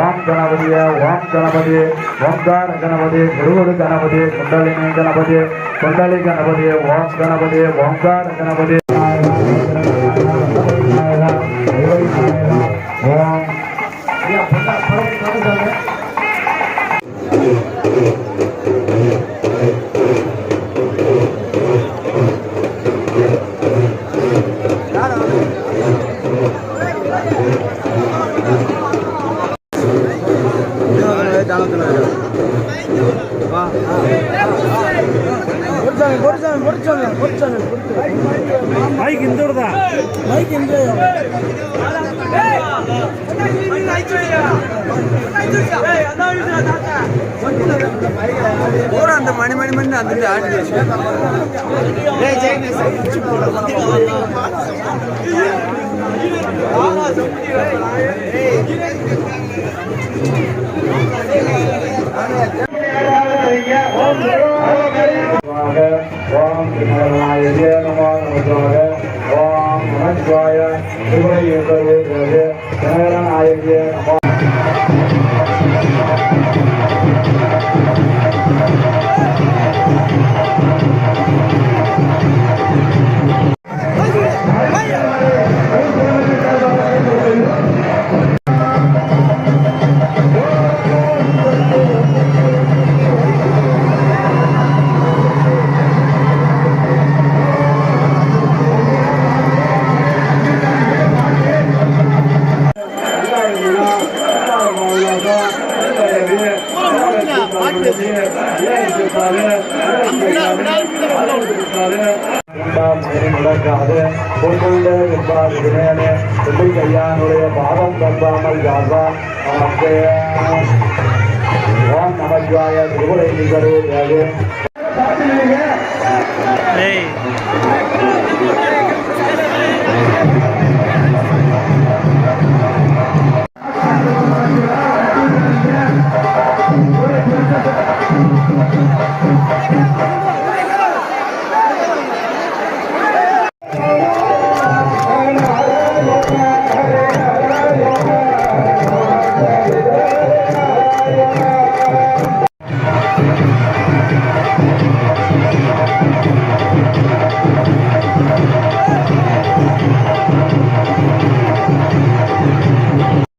ஓம் கணபதிய ஓம் கணபதி ஓம்கார கணபதி குருகுரு கணபதி குண்டலினி கணபதி குண்டலி கணபதி ஓம் கணபதி ஓம்கார கணபதி மைக் இந்த மைக் இந்த பூரா அந்த மணி மணி மணி அந்த ஆடி ஓம் திருநாராயண நமோ நமஸ்வாக ஓம் நமஸ்வாய திருநாராயண நடக்காது பொன்கொண்ட என்பார் வினயனே பிள்ளை கையானுடைய பாவம் தப்பாமல் ஓம் நமச்சிவாய திருவுரை நிகழ்வு